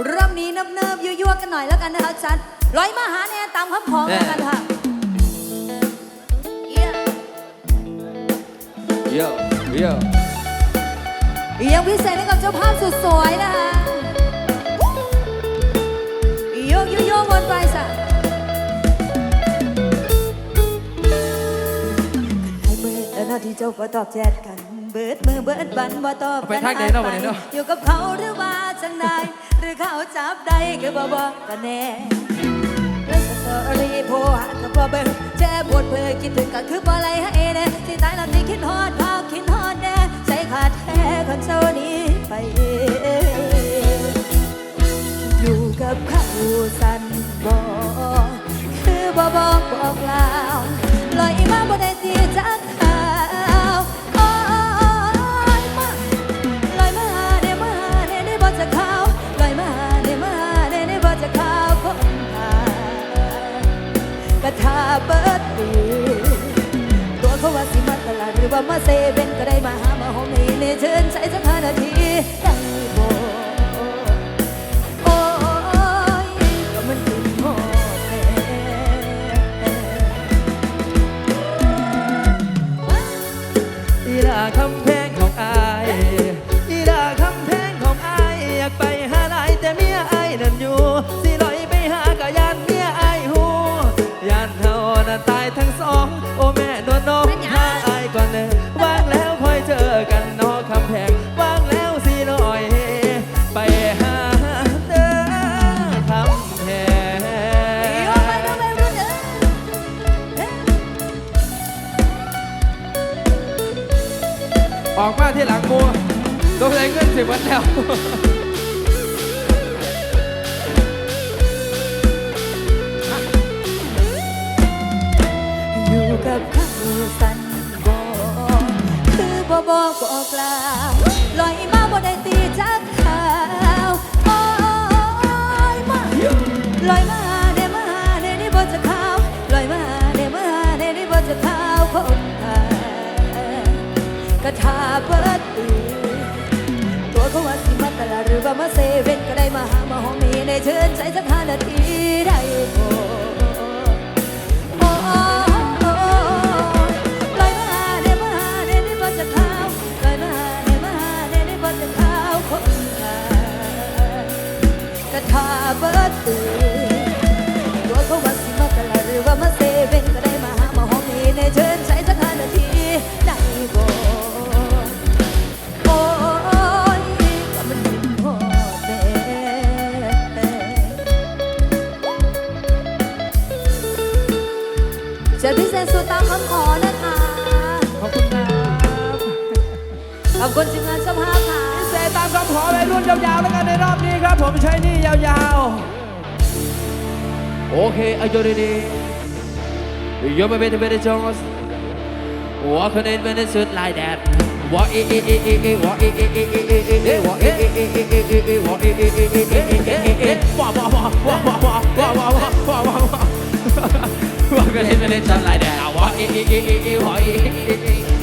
เริ่มนี้เนิบๆยั่วๆกันหน่อยแล้วกันนะคะจันร้อยมาหาเนี่ยตามคำของแล้วกันค่ะ เยี่ยมโยโยยังพิเศษให้กับเจ้าภาพสุดสวยนะคะโยกโยกโยกวนไปสะให้เบิดแล้วเนาะที่เจ้าก็ตอบแชทกัน เบิดมือเบิดบันว่าตอบเอาไปกันทางไหนเนาะวันนี้เนาะอยู่กับเขาหรือว่าจังใด หรือเขาจับได้ก็บ่บอกกันแน่แล้วสตอรี่โพหากับบ่เบิ่งแจ้ปวดเพื่อคิดถึงก็คือบ่อไรให้แน่ที่ตายแล้วที่คิดฮอดพาคิดฮอดแน่ใจขาดแท้คนเจ้านี้ไปเองอยู่กับเขาสันบ่คือบ่บอกบอกลาวลอยมาบ่ได้ตีจักข่า ว่ามาเซเว่นก็ได้มาหามาหอมให้เนเชิญใส่สักห้านาที ออกมาที่หลังมัวตัวเองเงินสิบวันแล้วอยู่กับเขาสันบ่คือบ่บอกบอกลาลอยมาบ่ได้ตีจักข่าวโอ้ยมาลอยมาเดมาเดนี่บ่จะข่าวลอยมาเดมาเดนี่บ่จะข่าวคน กระทาเปิดตีตัวเขาว่าสิมาตลาดหรือว่ามาเซเว่นก็ได้มาหามาหอมมีในเชิญใจสักห้านาทีได้บ่โอ้ลอยมาเดมาเดได้บ่จะท้าลยมาเดมา ผมใช้นี่ยาวๆ โอเคอายุดีๆยกมเป็นเป็นจงสว่าคนอื่นเป็นสุดลายแดดว่าเอเอเอเอเอว่าเอเอเอเอเอเอเอว่าเอเอเอเอเอเอเอว่าเอเอเอเอเอเอเอเอว่าว่าว่าว่าว่าว่าว่าว่าว่าว่าว่าว่าคนอื่นเป็นสุดลายแดดว่าเอเอเอเอเอว่าเอเอเอเอวะเอเอเอเอเอ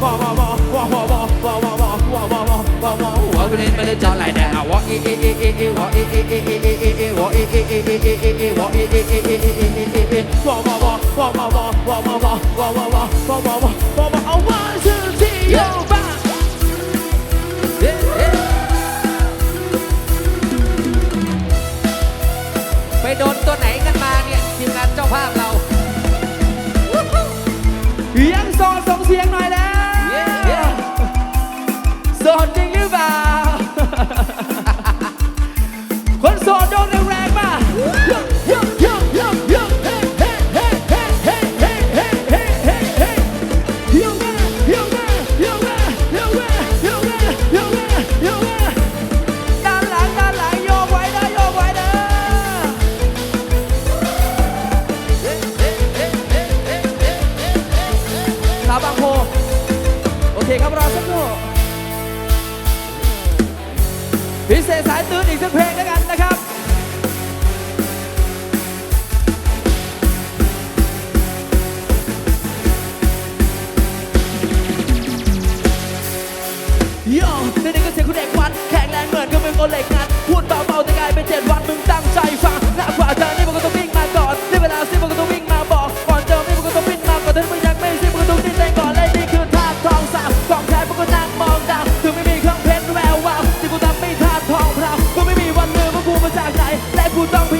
เอเอเอเอวะเอเอเอเอเอเอเอวะเอเอวอเอเอเอเอเอวะวะวะวะวะวะวะวะวะวะวะวะวะวะวะวะวะวะวะเป็นเป็นจอไลน์แดงวะเอเอเอเอเอวะเอเอเอเอเอเอเอวะเอเอเอเอเอเอเอวะเอเอเอเอเอเอเอเอ 不当陪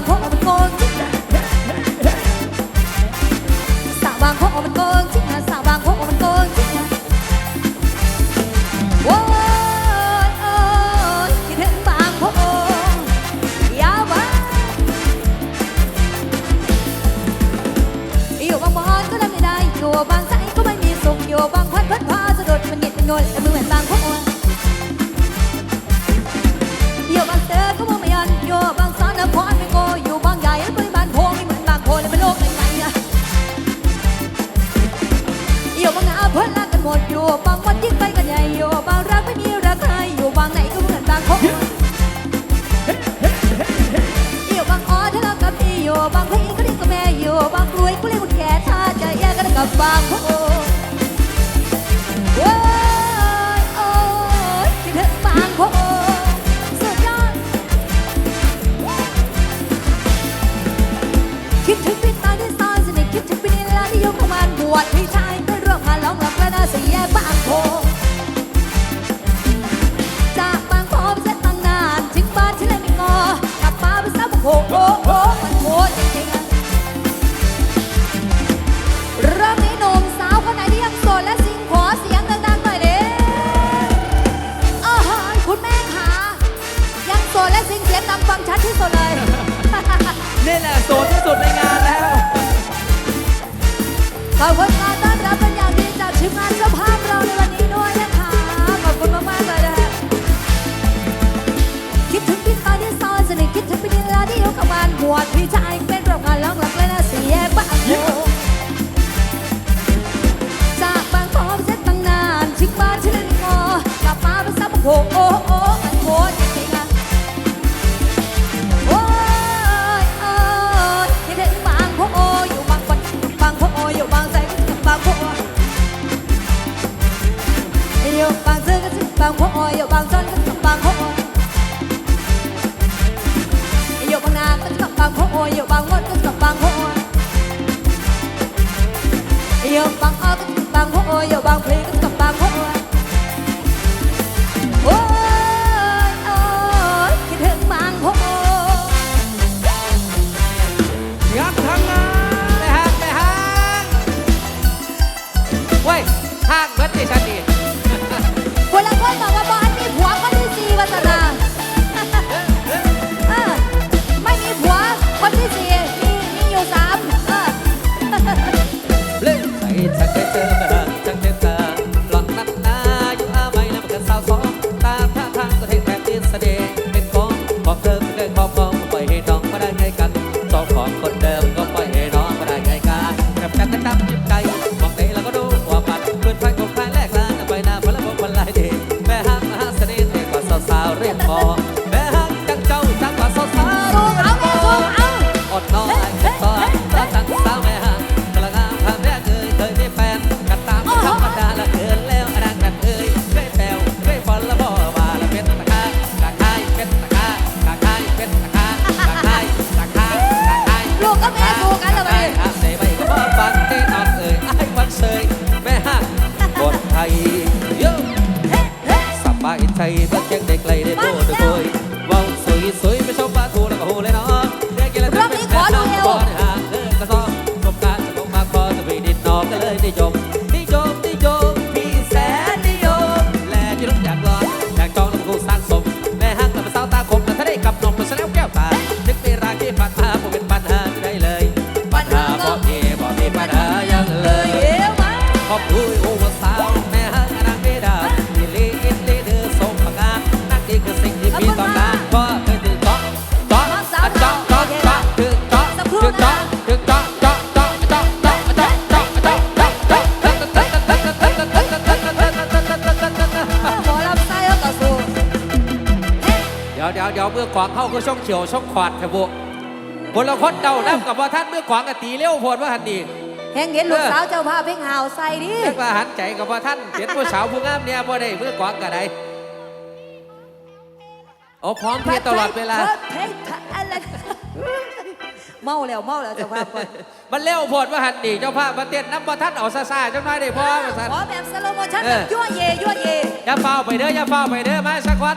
ঘন บางวันยิ่งไปกันใหญ่โยบางรักไม่มีรักใครอยู่บางไหนก็เหมือนบางคบเอี่ยวบางอ้อทะเลาะกับพี่โยบางพี่ก็เล่นกับแม่โยบางรวยก็เล่นกับแก่ถ้าจะแยกกันกับบางคบโอ้ยโอ้ยคิดถึงบางคบ ฟังชัดที่สุดเลย นี่แหละโสดที่สุดในงานแล้ว ขอบคุณการต้อนรับเป็นอย่างดีจากทีมงานเจ้าภาพเราในวันนี้ด้วยนะคะ ขอบคุณมากๆเลยนะฮะคิดถึงพี่ตอนที่ซอนสนิทคิดถึงพี่นิลาที่ยู่กับมันบวชพี่ชายเป็นประการล้องหลักเลยนะเสียบ้างจากบางพร้อมเส้ตั้งนานชิกบ้านชิลินงอกลับมาเป็นซับโอ้โ Từ đây. เข้าก็ช่องเขียวช่องขวาดครับบุบนละคนเดานับกับว่าท่านเมื่อขวางกะตีเลี้ยวพลว่าหันดีแห่งเห็นลูกสาวเจ้าพาเพ่งหาวใส่ดิเรียกว่าหันใจกับว่าท่านเห็นผู้สาวผู้งามเนี่ยบ่ได้เมื่อขวางกะไดโอ้พร้อมเพตลอดเวลาเมาแล้วเมาแล้วเจ้าภาพมันเลี้ยวพดว่าหันดีเจ้าภาพมาเต้นน้ำประทัดเอาซาซาเจ้าหน้าได้พ่อมาสั่นขอแบบสโลโมชั่นยั่วเย่ยั่วเยอย่าเฝ้าไปเด้ออย่าเฝ้าไปเด้อมาสักวัน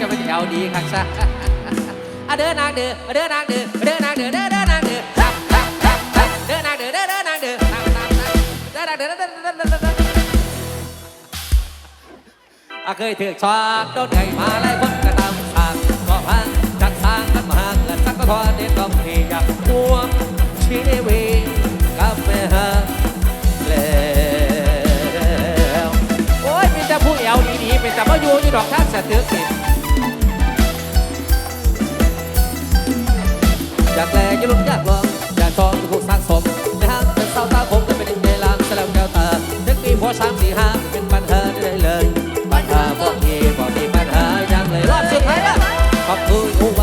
จะไปแถวดีครับซะอะเด้อนางเด้อเด้อนางเด้อเด้อนางเด้อเดินเดินนางเด้อเด้อนางเด้อเด้อนางเด้อตามตามตามเด้อนางเด้อเด้อนางเด้ออะเคยถือชอกโดนไก่มาไล่คนกระตำสากก็พังจักสางกันมาเกิดสักก็ทอดเด็ดต้องที่อยากร่วมชีวิตกับแม่ฮะแล้วโอ้ยเป็นแต่ผู้เอวดีๆเป็นแต่พ่อยูที่ดอกท่านเสตึกสิ จะลดยากลองอยากทองถูกสร้างสมในห้างเป็นเศร้าตาคงจะเป็นในลามสลับแก้วตานึกมีหัวช้างสี่ห้าเป็นปัญหาได้เลยปัญหาบอกทีบอกทีปัญหายังเลยรอบสุดท้ายละขอบคุณทุก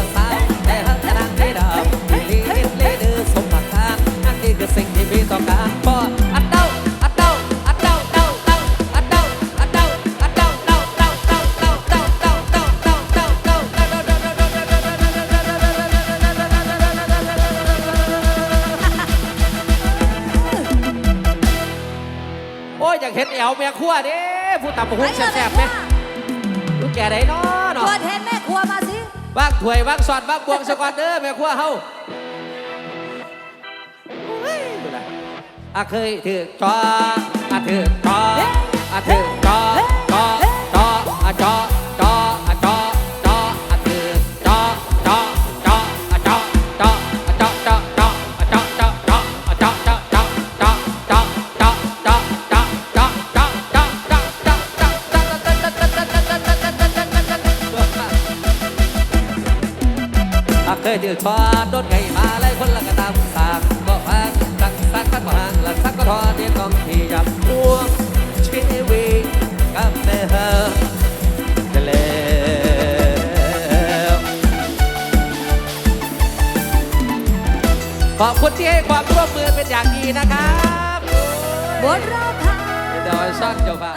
บักหุ่งแซ่บๆไหมลูกแก่ไหนเนาะตัเนาะวแทนแม่ครัวมาสิวางถ้วยวางสอดวางบวงสะกอนเด้อแม่ครัวเฮาโอ้ยดูนะอะเคยถือจออะถือจออะถือจอจอจอ เคยถือชอดโดนไก่มาไล่คนละกระตามสากก็พังสักสักสักก็ห่างละสักก็ทอเดียกองที่ยับห่วงชีวิตกับแม่เฮาจะแล้วขอบคุณที่ให้ความร่วมมือเป็นอย่างดีนะครับบนเราค่ะเดี๋ยวซ่อนเจ้าบ้าน